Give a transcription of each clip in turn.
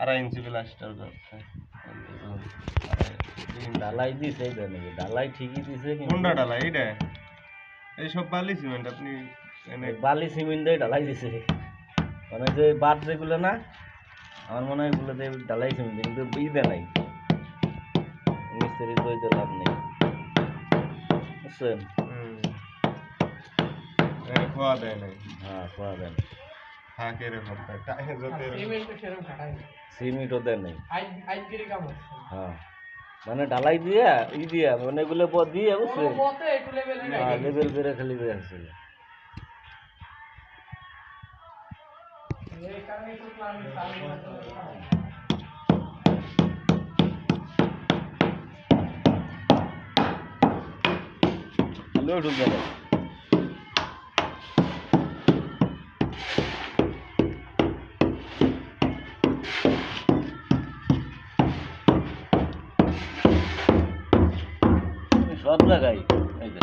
আড়াই ইঞ্চি প্লাস্টার করছে ডালাই দিছে এই দেন ডালাই ঠিকই দিছে কোনটা ডালা এইটা? এইসব বালি সিমেন্ট আপনি বালি সিমেন্ট দিয়ে ডালাই দিছে। মানে যে বাদ যেগুলো না আমার মনে হয় এগুলো দিয়ে ডালাই সিমেন্ট কিন্তু ই দেয় নাই মিস্ত্রি দিতে লাভ নেই। বুঝছেন? খোয়া দেয় নাই। হ্যাঁ খোয়া দেন থাকে এরকম যাতে সিমেন্টও নাই। হ্যাঁ। মানে ডালাই দিয়া ই দিয়া মানে এগুলো ব- দিয়ে লেভেলে হ্যাঁ বেড়ে খালি বেড়ে আসছিল আমিও ঢুকবে সব জায়গায় এই যে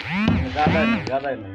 হুম গাদায় নেই গাদায় নেই